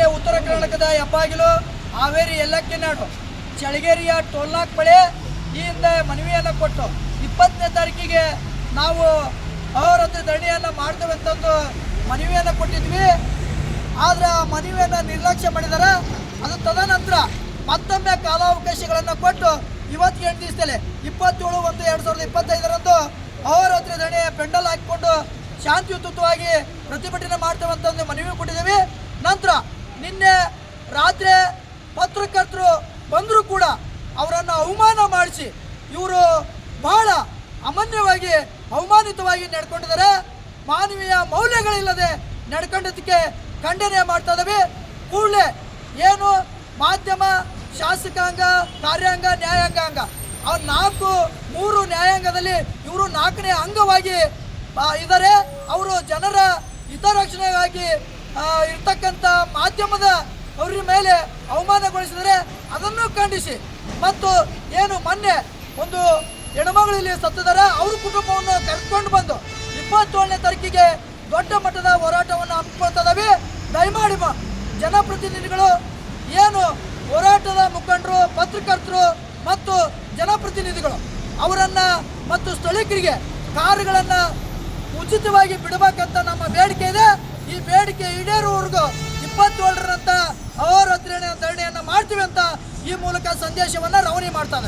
ಈಗಾಗಲೇ ಉತ್ತರ ಕರ್ನಾಟಕದ ಹೆಬ್ಬಾಗಿಲು, ಹಾವೇರಿ ನಾಡು ಚಳಗೇರಿಯ ಟೋಲ್ನಾಕ್ ಬಳಿ ಈ ಹಿಂದೆ ಮನವಿಯನ್ನು ಕೊಟ್ಟು ಇಪ್ಪತ್ತನೇ ತಾರೀಕಿಗೆ ನಾವು ಅವರೊಂದು ದಣಿಯನ್ನು ಮಾಡ್ತೇವೆ ಅಂತಂದು ಮನವಿಯನ್ನು ಕೊಟ್ಟಿದ್ವಿ. ಆದರೆ ಆ ಮನವಿಯನ್ನು ನಿರ್ಲಕ್ಷ್ಯ ಮಾಡಿದ್ದಾರೆ ಅದು ತದನಂತರ ಮತ್ತೊಮ್ಮೆ ಕಾಲಾವಕಾಶಗಳನ್ನು ಕೊಟ್ಟು ಇವತ್ತು ಎಂಟು ದಿವಸದಲ್ಲಿ ಇಪ್ಪತ್ತೇಳು ಒಂದು ಎರಡು ಸಾವಿರದ ಇಪ್ಪತ್ತೈದರಂದು ಅವರ ಹತ್ರ ದಣಿಯ ಪೆಂಡಲ್ ಹಾಕಿಕೊಂಡು ಶಾಂತಿಯುತವಾಗಿ ಪ್ರತಿಭಟನೆ ಮಾಡ್ತೇವೆ ಅಂತಂದು ಮನವಿ ಕೊಟ್ಟಿದ್ದೀವಿ. ನಂತರ ನಿನ್ನೆ ರಾತ್ರಿ ಪತ್ರಕರ್ತರು ಬಂದರೂ ಕೂಡ ಅವರನ್ನು ಅವಮಾನ ಮಾಡಿಸಿ ಇವರು ಬಹಳ ಅಮಾನ್ಯವಾಗಿ ಅವಮಾನಿತವಾಗಿ ನಡ್ಕೊಂಡಿದ್ದಾರೆ. ಮಾನವೀಯ ಮೌಲ್ಯಗಳಿಲ್ಲದೆ ನಡ್ಕೊಂಡದಕ್ಕೆ ಖಂಡನೆ ಮಾಡ್ತಾ ಇದ್ದಾವೆ. ಕೂಡಲೇ ಏನು ಮಾಧ್ಯಮ, ಶಾಸಕಾಂಗ, ಕಾರ್ಯಾಂಗ, ನ್ಯಾಯಾಂಗಾಂಗ, ಆ ನಾಲ್ಕು, ಮೂರು ನ್ಯಾಯಾಂಗದಲ್ಲಿ ಇವರು ನಾಲ್ಕನೇ ಅಂಗವಾಗಿ ಇದ್ದಾರೆ. ಅವರು ಜನರ ಹಿತರಕ್ಷಣೆಗಾಗಿ ಇರ್ತಕ್ಕಂಥ ಮಾಧ್ಯಮದ ಅವ್ರ ಮೇಲೆ ಅವಮಾನಗೊಳಿಸಿದರೆ ಅದನ್ನು ಖಂಡಿಸಿ. ಮತ್ತು ಏನು ಮೊನ್ನೆ ಒಂದು ಹೆಣ್ಮಗಳಲ್ಲಿ ಸತ್ತಿದ್ದಾರೆ, ಅವ್ರ ಕುಟುಂಬವನ್ನು ಕರೆದುಕೊಂಡು ಬಂದು ಇಪ್ಪತ್ತೇಳನೇ ತಾರೀಕಿಗೆ ದೊಡ್ಡ ಮಟ್ಟದ ಹೋರಾಟವನ್ನು ಹಮ್ಮಿಕೊಳ್ತಾ ಇದ್ದಾವೆ ದಯಮಾಡಿ ಜನಪ್ರತಿನಿಧಿಗಳು ಏನು ಹೋರಾಟದ ಮುಖಂಡರು, ಪತ್ರಕರ್ತರು ಮತ್ತು ಜನಪ್ರತಿನಿಧಿಗಳು ಅವರನ್ನ ಮತ್ತು ಸ್ಥಳೀಕರಿಗೆ ಕಾರುಗಳನ್ನು ಉಚಿತವಾಗಿ ಬಿಡಬೇಕಂತ ನಮ್ಮ ಬೇಡಿಕೆ ಇದೆ. ಬೇಡಿಕೆ ಈಡೇರುವವರೆಗೂ ಇಪ್ಪತ್ತೇಳರಂತ ಅಹೋರಾತ್ರಿ ಧರಣಿಯನ್ನು ಮಾಡ್ತೀವಿ ಅಂತ ಈ ಮೂಲಕ ಸಂದೇಶವನ್ನು ರವಾನೆ ಮಾಡ್ತಾ